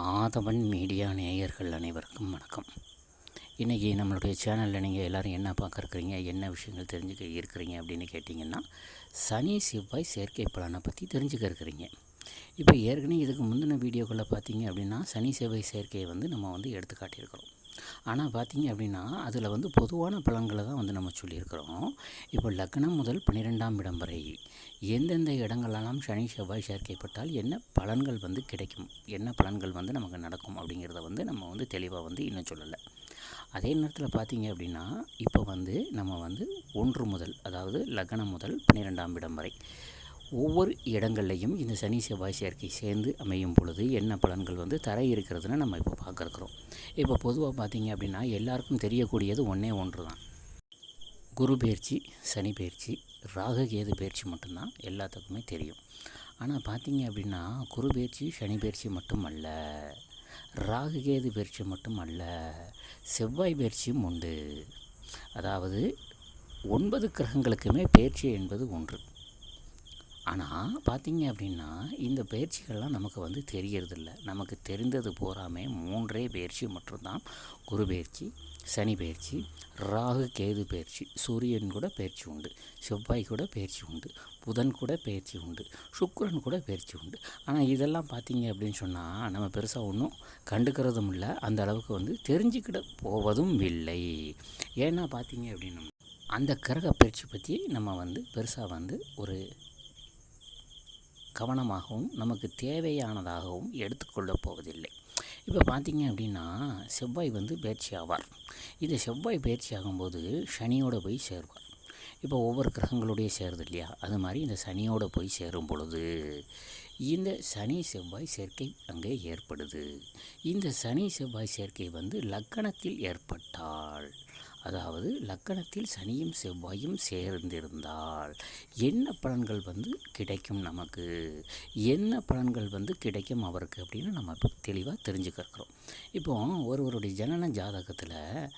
ஆதவன் media நேயர்கள் அனைவருக்கும் வணக்கம். இன்றைக்கி நம்மளுடைய சேனலில் நீங்கள் எல்லோரும் என்ன பார்க்குறீங்க என்ன விஷயங்கள் தெரிஞ்சுக்க இருக்கிறீங்க அப்படின்னு கேட்டிங்கன்னா சனி செவ்வாய் செயற்கை பலனை பற்றி தெரிஞ்சுக்க இருக்கிறீங்க. இப்போ ஏற்கனவே இதுக்கு முந்தின வீடியோக்களில் பார்த்தீங்க அப்படின்னா சனி செவ்வாய் செயற்கையை வந்து நம்ம வந்து எடுத்து காட்டியிருக்கிறோம் ஆனால் பார்த்தீங்க அப்படின்னா அதில் வந்து பொதுவான பலன்களை தான் வந்து நம்ம சொல்லியிருக்கிறோம். இப்போ லக்னம் முதல் பன்னிரெண்டாம் இடம் வரை எந்தெந்த இடங்களெல்லாம் சனி செவ்வாய் சேர்க்கைப்பட்டால் என்ன பலன்கள் வந்து கிடைக்கும்? என்ன பலன்கள் வந்து நமக்கு நடக்கும்? அப்படிங்கிறத வந்து நம்ம வந்து தெளிவாக வந்து இன்னும் சொல்லலை. அதே நேரத்தில் பார்த்தீங்க அப்படின்னா இப்போ வந்து நம்ம வந்து ஒன்று முதல் அதாவது லக்னம் முதல் பன்னிரெண்டாம் இடம் வரை ஒவ்வொரு இடங்கள்லையும் இந்த சனி செவ்வாய் சேர்க்கை சேர்ந்து அமையும் பொழுது என்ன பலன்கள் வந்து தர இருக்கிறதுன்னு நம்ம இப்போ பார்க்குறோம் இப்போ பொதுவாக பார்த்தீங்க அப்படின்னா எல்லாருக்கும் தெரியக்கூடியது ஒன்றே ஒன்று தான். குரு பயிற்சி சனி பயிற்சி ராகு கேது பயிற்சி மட்டும்தான் எல்லாத்துக்குமே தெரியும். ஆனால் பார்த்தீங்க அப்படின்னா குரு பயிற்சி சனி பயிற்சி மட்டும் அல்ல ராகு கேது பயிற்சி மட்டும் அல்ல செவ்வாய் பயிற்சியும் உண்டு. அதாவது ஒன்பது கிரகங்களுக்குமே பயிற்சி என்பது ஒன்று. ஆனால் பார்த்தீங்க அப்படின்னா இந்த பயிற்சிகள்லாம் நமக்கு வந்து தெரியறதில்ல. நமக்கு தெரிந்தது பூராமே மூன்றே பயிற்சி மட்டும்தான். குரு பயிற்சி சனி பயிற்சி ராகு கேது பயிற்சி சூரியன் கூட பயிற்சி உண்டு. செவ்வாய் கூட பயிற்சி உண்டு. புதன் கூட பயிற்சி உண்டு. சுக்கரன் கூட பயிற்சி உண்டு. ஆனால் இதெல்லாம் பார்த்தீங்க அப்படின்னு சொன்னால் நம்ம பெருசாக ஒன்றும் கண்டுக்கிறதும் இல்லை. அந்த அளவுக்கு வந்து தெரிஞ்சுக்கிட போவதும் இல்லை. ஏன்னா பார்த்தீங்க அப்படின்னா அந்த கிரக பயிற்சி பற்றி நம்ம வந்து பெருசாக வந்து ஒரு கவனமாகவும் நமக்கு தேவையானதாகவும் எடுத்துக்கொள்ளப் போவதில்லை. இப்போ பார்த்தீங்க அப்படின்னா செவ்வாய் வந்து பயிற்சி ஆவார் இந்த செவ்வாய் பயிற்சி ஆகும்போது சனியோடு போய் சேருவார். இப்போ ஒவ்வொரு கிரகங்களுடைய சேருது இல்லையா? அது மாதிரி இந்த சனியோடு போய் சேரும் பொழுது இந்த சனி செவ்வாய் சேர்க்கை அங்கே ஏற்படுது. இந்த சனி செவ்வாய் சேர்க்கை வந்து லக்கணத்தில் ஏற்பட்டால் அதாவது லக்கணத்தில் சனியும் செவ்வாயும் சேர்ந்திருந்தால் என்ன பலன்கள் வந்து கிடைக்கும் நமக்கு? என்ன பலன்கள் வந்து கிடைக்கும் அவருக்கு அப்படின்னு நம்ம இப்போ தெளிவாக தெரிஞ்சுக்கிறோம். இப்போ ஒருவருடைய ஜனன ஜாதகத்தில்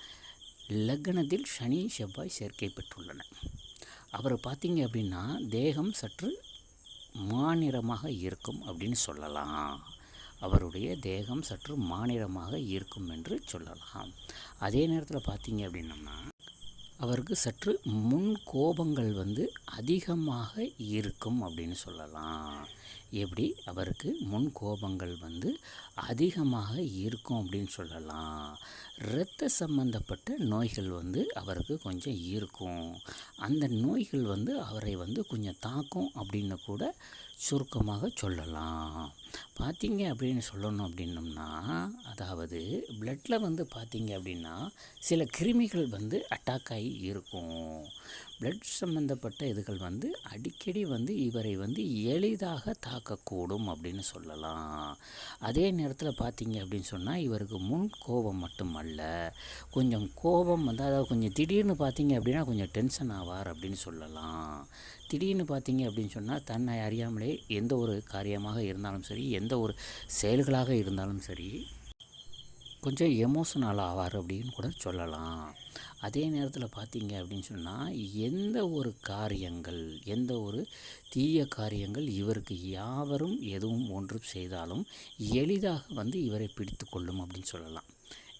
லக்கணத்தில் சனி செவ்வாய் சேர்க்கை பெற்றுள்ளன அவர் பார்த்தீங்க அப்படின்னா தேகம் சற்று மாநிறமாக இருக்கும் அப்படின்னு சொல்லலாம். அவருடைய தேகம் சற்று மாநிலமாக இருக்கும் என்று சொல்லலாம். அதே நேரத்தில் பார்த்தீங்க அப்படின்னம்னா அவருக்கு சற்று முன் கோபங்கள் வந்து அதிகமாக இருக்கும் அப்படின்னு சொல்லலாம். எப்படி? அவருக்கு முன் கோபங்கள் வந்து அதிகமாக இருக்கும் அப்படின்னு சொல்லலாம். இரத்த சம்பந்தப்பட்ட நோய்கள் வந்து அவருக்கு கொஞ்சம் இருக்கும். அந்த நோய்கள் வந்து அவரை வந்து கொஞ்சம் தாக்கும் அப்படின்னு கூட சுருக்கமாக சொல்லலாம். பார்த்தீங்க அப்படின்னு சொல்லணும் அப்படின்னம்னா அதாவது பிளட்டில் வந்து பார்த்தீங்க அப்படின்னா சில கிருமிகள் வந்து அட்டாக் ஆகி இருக்கும். பிளட் சம்மந்தப்பட்ட இதுகள் வந்து அடிக்கடி வந்து இவரை வந்து எளிதாக தாக்கக்கூடும் அப்படின்னு சொல்லலாம். அதே நேரத்தில் பார்த்தீங்க அப்படின்னு சொன்னால் இவருக்கு முன் கோபம் மட்டுமல்ல கொஞ்சம் கோபம் வந்து அதாவது கொஞ்சம் திடீர்னு பார்த்தீங்க அப்படின்னா கொஞ்சம் டென்ஷன் ஆவார் அப்படின்னு சொல்லலாம். திடீர்னு பார்த்தீங்க அப்படின்னு சொன்னால் தன்னை அறியாமலே எந்த ஒரு காரியமாக இருந்தாலும் சரி எந்த ஒரு செயல்களாக இருந்தாலும் சரி கொஞ்சம் எமோஷனல் ஆவார் அப்படின்னு கூட சொல்லலாம். அதே நேரத்தில் பார்த்தீங்க அப்படின்னு சொன்னால் எந்த ஒரு காரியங்கள் எந்த ஒரு தீய காரியங்கள் இவருக்கு யாவரும் எதுவும் ஒன்று செய்தாலும் எளிதாக வந்து இவரை பிடித்து கொள்ளும் அப்படின்னு சொல்லலாம்.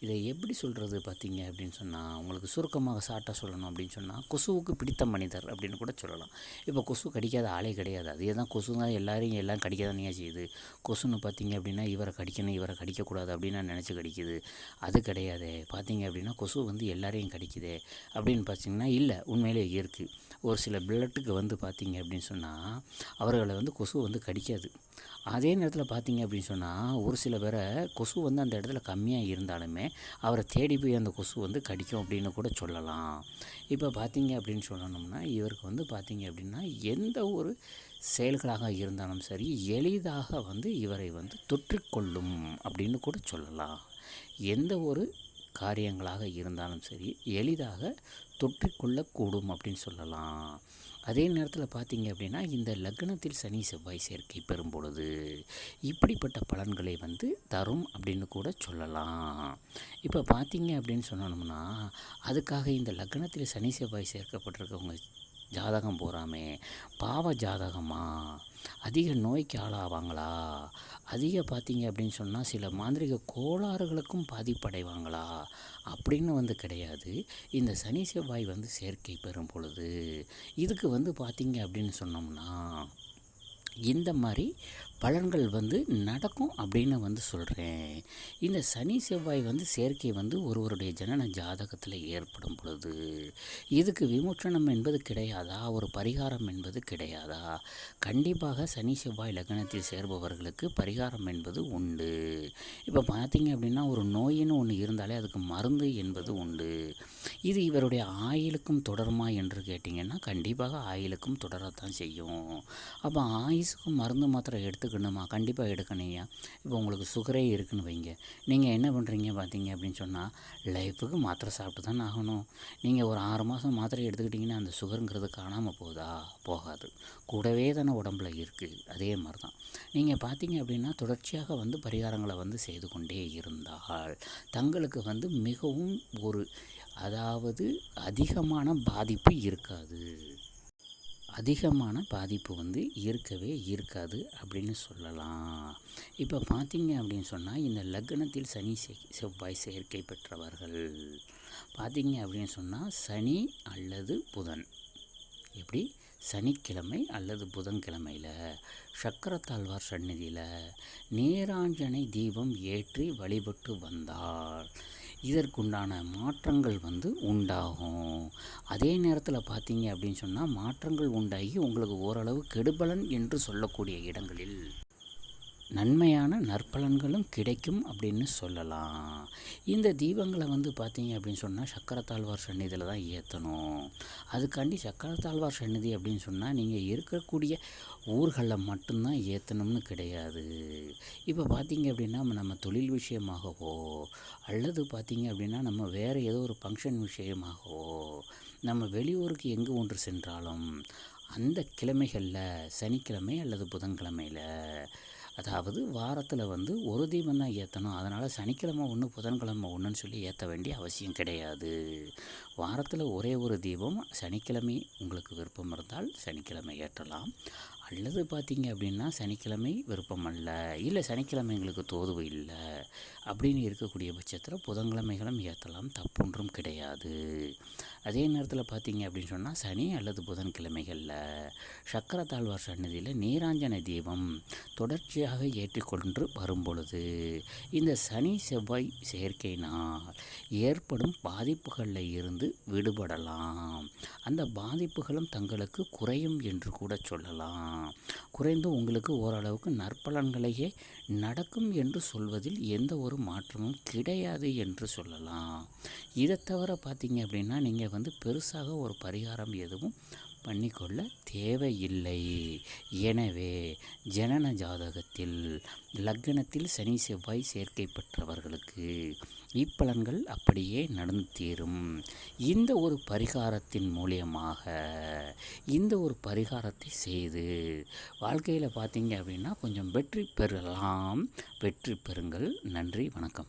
இதை எப்படி சொல்கிறது பார்த்தீங்க அப்படின்னு சொன்னால் உங்களுக்கு சுருக்கமாக சாட்டாக சொல்லணும் அப்படின்னு சொன்னால் கொசுவுக்கு பிடித்த மனிதர் அப்படின்னு கூட சொல்லலாம். இப்போ கொசு கடிக்காத ஆளே கிடையாது. அதே தான் கொசு தான் எல்லோரையும் எல்லாம் கடிக்க செய்யுது. கொசுன்னு பார்த்தீங்க அப்படின்னா இவரை கடிக்கணும் இவரை கடிக்கக்கூடாது அப்படின்னு நான் நினச்சி கடிக்குது. அது கிடையாது. பார்த்தீங்க அப்படின்னா கொசு வந்து எல்லாரையும் கடிக்குது அப்படின்னு பார்த்தீங்கன்னா இல்லை உண்மையிலே இருக்குது ஒரு சில பிளட்டுக்கு வந்து பார்த்தீங்க அப்படின்னு சொன்னால் அவர்களை வந்து கொசு வந்து கடிக்காது. அதே நேரத்தில் பார்த்தீங்க அப்படின்னு சொன்னால் ஒரு சில பேரை கொசு வந்து அந்த இடத்துல கம்மியாக இருந்தாலுமே அவரை தேடி போய் அந்த கொசு வந்து கடிக்கும் அப்படின்னு கூட சொல்லலாம். இப்போ பார்த்தீங்க அப்படின்னு சொல்லணும்னா இவருக்கு வந்து பார்த்தீங்க அப்படின்னா எந்த ஒரு செயல்களாக இருந்தாலும் சரி எளிதாக வந்து இவரை வந்து தொற்றிக்கொள்ளும் அப்படின்னு கூட சொல்லலாம். எந்த ஒரு காரியங்களாக இருந்தாலும் சரி எளிதாக தொற்றிக்கொள்ளக்கூடும் அப்படின்னு சொல்லலாம். அதே நேரத்தில் பார்த்தீங்க அப்படின்னா இந்த லக்னத்தில் சனி செவ்வாய் சேர்க்கை பெறும் பொழுது இப்படிப்பட்ட பலன்களை வந்து தரும் அப்படின்னு கூட சொல்லலாம். இப்போ பார்த்தீங்க அப்படின்னு சொன்னோம்னா அதுக்காக இந்த லக்னத்தில் சனி செவ்வாய் சேர்க்கப்பட்டிருக்கவங்க ஜாதகம் போகிறாமே பாவ ஜாதகமா? அதிக நோய்க்கு ஆளாவாங்களா? அதிக பார்த்தீங்க அப்படின்னு சொன்னால் சில மாந்திரிக கோளாறுகளுக்கும் பாதிப்படைவாங்களா? அப்படின்னு வந்து கிடையாது. இந்த சனி செவ்வாய் வந்து சேர்க்கை பெறும் பொழுது இதுக்கு வந்து பார்த்தீங்க அப்படின்னு சொன்னோம்னா இந்த மாதிரி பலன்கள் வந்து நடக்கும் அப்படின்னு வந்து சொல்கிறேன் இந்த சனி செவ்வாய் வந்து சேர்க்கை வந்து ஒருவருடைய ஜனன ஜாதகத்தில் ஏற்படும் பொழுது இதுக்கு விமோச்சனம் என்பது கிடையாதா? ஒரு பரிகாரம் என்பது கிடையாதா? கண்டிப்பாக சனி செவ்வாய் லக்னத்தில் சேர்பவர்களுக்கு பரிகாரம் என்பது உண்டு. இப்போ பார்த்தீங்க அப்படின்னா ஒரு நோயின்னு ஒன்று இருந்தாலே அதுக்கு மருந்து என்பது உண்டு. இது இவருடைய ஆயுளுக்கும் தொடருமா என்று கேட்டிங்கன்னா கண்டிப்பாக ஆயுளுக்கும் தொடரத்தான் செய்யும். அப்போ ஆயுள் ஆயுசுக்கும் மருந்து மாத்திரை எடுத்துக்கணுமா? கண்டிப்பாக எடுக்கணுங்க இப்போ உங்களுக்கு சுகரே இருக்குன்னு வைங்க. நீங்கள் என்ன பண்ணுறீங்க பார்த்தீங்க அப்படின்னு சொன்னால் லைஃபுக்கு மாத்திரை சாப்பிட்டு தானே ஆகணும். நீங்கள் ஒரு ஆறு மாதம் மாத்திரை எடுத்துக்கிட்டிங்கன்னா அந்த சுகருங்கிறது காணாமல் போகுதா போகாது. கூடவே தானே உடம்புல இருக்குது அதே மாதிரி தான் நீங்கள் பார்த்தீங்க அப்படின்னா தொடர்ச்சியாக வந்து பரிகாரங்களை வந்து செய்து கொண்டே இருந்தால் தங்களுக்கு வந்து மிகவும் ஒரு அதாவது அதிகமான பாதிப்பு இருக்காது. அதிகமான பாதிப்பு வந்து இருக்கவே இருக்காது அப்படின்னு சொல்லலாம். இப்போ பார்த்தீங்க அப்படின்னு சொன்னால் இந்த லக்னத்தில் சனி செ- செவ்வாய் சேர்க்கை பெற்றவர்கள். பார்த்தீங்க அப்படின்னு சொன்னால் சனி அல்லது புதன். எப்படி? சனிக்கிழமை அல்லது புதன்கிழமையில். சக்கரத்தாழ்வார் சந்நிதியில் நேராஞ்சனை தீபம் ஏற்றி வழிபட்டு வந்தால் இதற்குண்டான மாற்றங்கள் வந்து உண்டாகும். அதே நேரத்தில் பார்த்தீங்க அப்படின்னு சொன்னால் மாற்றங்கள் உண்டாகி உங்களுக்கு ஓரளவு கெடுபலன் என்று சொல்லக்கூடிய இடங்களில் நன்மையான நற்பலன்களும் கிடைக்கும் அப்படின்னு சொல்லலாம். இந்த தீபங்களை வந்து பார்த்தீங்க அப்படின்னு சொன்னால் சக்கரத்தாழ்வார் சந்நிதியில் தான் ஏற்றணும் அதுக்காண்டி சக்கரத்தாழ்வார் சந்நிதி அப்படின்னு சொன்னால் நீங்கள் இருக்கக்கூடிய ஊர்களில் மட்டும்தான் ஏற்றணும்னு கிடையாது. இப்போ பார்த்தீங்க அப்படின்னா நம்ம தொழில் விஷயமாகவோ அல்லது பார்த்தீங்க அப்படின்னா நம்ம வேறு ஏதோ ஒரு ஃபங்க்ஷன் விஷயமாகவோ நம்ம வெளியூருக்கு எங்கே ஒன்று சென்றாலும் அந்த கிழமைகளில் சனிக்கிழமை அல்லது புதன்கிழமையில் அதாவது வாரத்தில் வந்து ஒரு தீபம் தான் ஏற்றணும் அதனால் சனிக்கிழமை ஒன்று புதன்கிழமை ஒன்றுன்னு சொல்லி ஏற்ற வேண்டிய அவசியம் கிடையாது. வாரத்தில் ஒரே ஒரு தீபம் சனிக்கிழமை உங்களுக்கு விருப்பம் இருந்தால் சனிக்கிழமை ஏற்றலாம். அல்லது பார்த்தீங்க அப்படின்னா சனிக்கிழமை விருப்பம் அல்ல இல்லை சனிக்கிழமை எங்களுக்கு தோதுவு இல்லை அப்படின்னு இருக்கக்கூடிய பட்சத்தில் புதன்கிழமைகளும் ஏற்றலாம் தப்பொன்றும் கிடையாது. அதே நேரத்தில் பார்த்தீங்க அப்படின்னு சொன்னால் சனி அல்லது புதன்கிழமைகளில் சக்கரத்தாழ்வார் சன்னதியில் நீராஞ்சன தீபம் தொடர்ச்சியாக ஏற்றிக்கொண்டு வரும் பொழுது இந்த சனி செவ்வாய் சேர்க்கையினால் ஏற்படும் பாதிப்புகளில் இருந்து விடுபடலாம். அந்த பாதிப்புகளும் தங்களுக்கு குறையும் என்று கூட சொல்லலாம். குறைந்து உங்களுக்கு ஓரளவுக்கு நற்பலன்களையே நடக்கும் என்று சொல்வதில் எந்த ஒரு மாற்றமும் கிடையாது என்று சொல்லலாம். இதை தவிர பார்த்தீங்க அப்படின்னா நீங்கள் வந்து பெருசாக ஒரு பரிகாரம் எதுவும் பண்ணிக்கொள்ள தேவையில்லை. எனவே ஜனன ஜாதகத்தில் லக்னத்தில் சனி செவ்வாய் சேர்க்கை பெற்றவர்களுக்கு இப்பலன்கள் அப்படியே நடந்து தீரும் இந்த ஒரு பரிகாரத்தின் மூலியமாக இந்த ஒரு பரிகாரத்தை செய்து வாழ்க்கையில் பார்த்தீங்க அப்படின்னா கொஞ்சம் வெற்றி பெறலாம். வெற்றி பெறுங்கள். நன்றி. வணக்கம்.